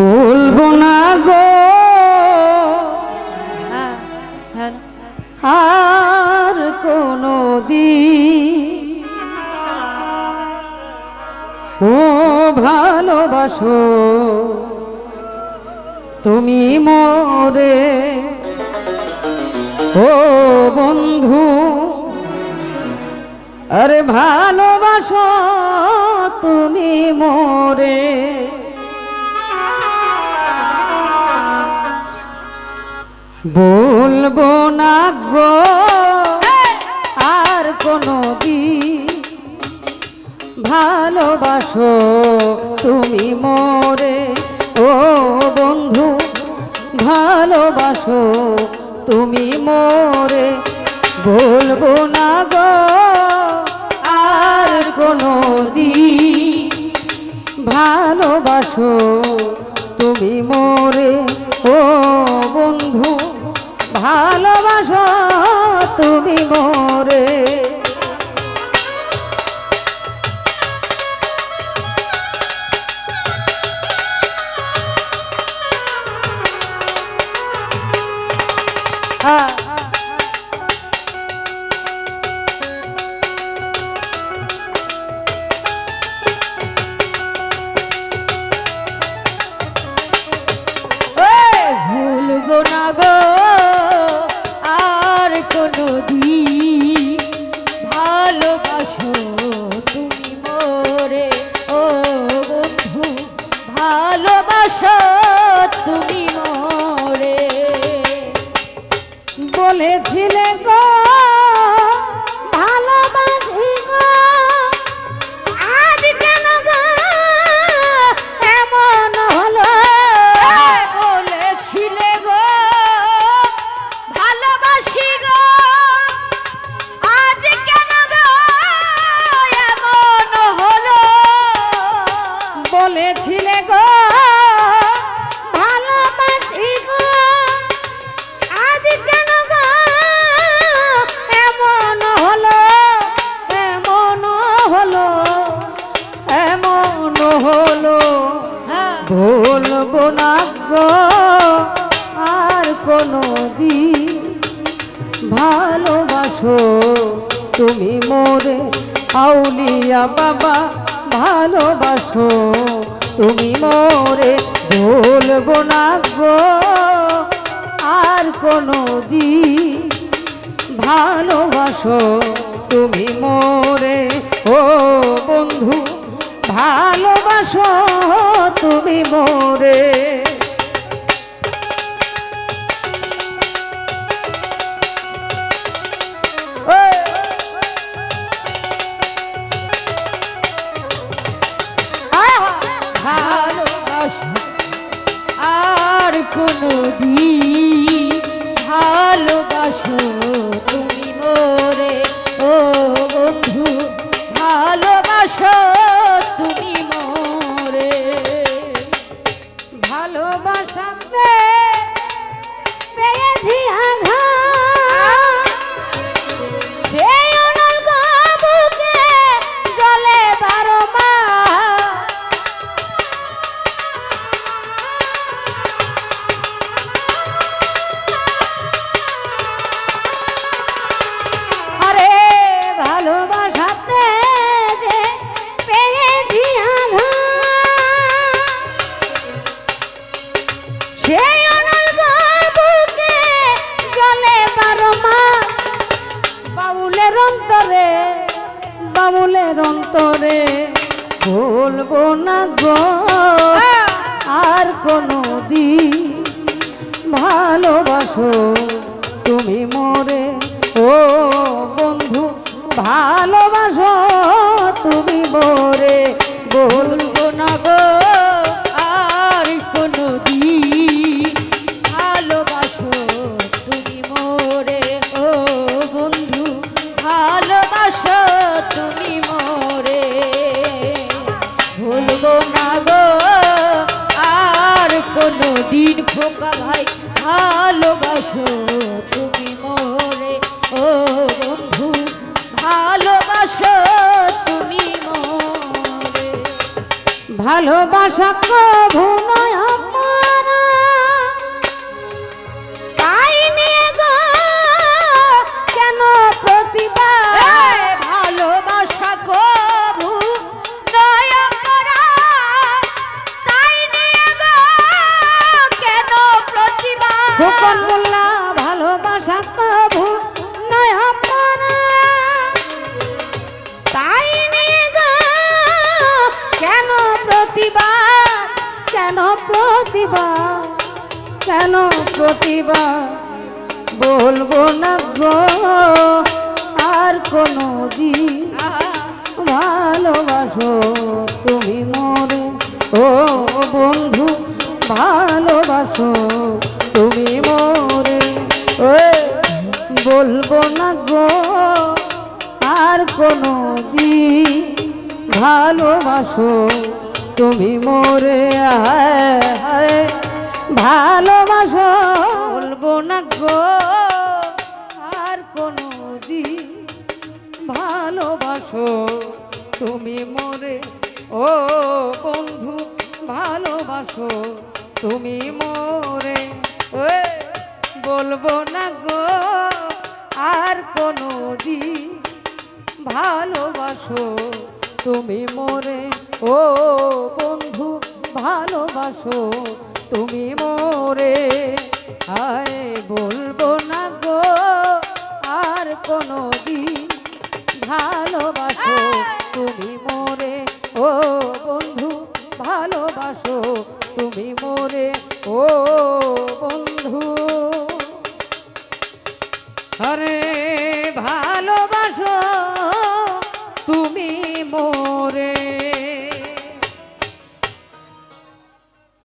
বলব না গো। আর কোনো ও ভালোবাসো, তুমি মোরে। ও বন্ধু, আরে ভালোবাসো তুমি মোরে। বলব না গো আর কোনো ভালোবাসো তুমি মোরে। ও বন্ধু ভালোবাসো তুমি মোরে। বলব না গো আর কোনো দিন ভালোবাসো ভালোবাসো তুমি মোরে। হ্যাঁ। ভালোবাসো না গো, আর কোনো দিন ভালোবাসো। তুমি মোরে আউলিয়া বাবা, ভালোবাসো। তুমি মোরে বলব না আর কোনো দিন ভালোবাসো। তুমি মোরে, ও বন্ধু ভালোবাসো তুমি মোরে। ভালোবাসো আর কোনো দিন ভালোবাসাতে বাউলের অন্তরে বলব না গো। আর কোনো দিন ভালোবাসো তুমি মোরে। ও খোকা ভাই ভালোবাসো তুমি মোরে। ও বন্ধু ভালোবাসো তুমি মোরে। ভালোবাসা কভু নয় ভালোবাসা কবু নয় পরা তাই নিয়ে কেন প্রতিবাদ? কেন প্রতিবাদ? কেন প্রতিবাদ? বলব না গো, আর কোনো দিন ভালোবাসো তুমি মোরে। ও বন্ধু, ভালোবাসো তুমি বলব না গো আর কোনো দিন ভালোবাসো। তুমি মোরে আয়, ভালোবাসো। বলব না গো আর কোনো দিন ভালোবাসো। তুমি মোরে ও বন্ধু ভালোবাসো। তুমি মোরে বলব না গো। ভালোবাসো তুমি মোরে ও বন্ধু ভালোবাসো তুমি মোরে আয় বলব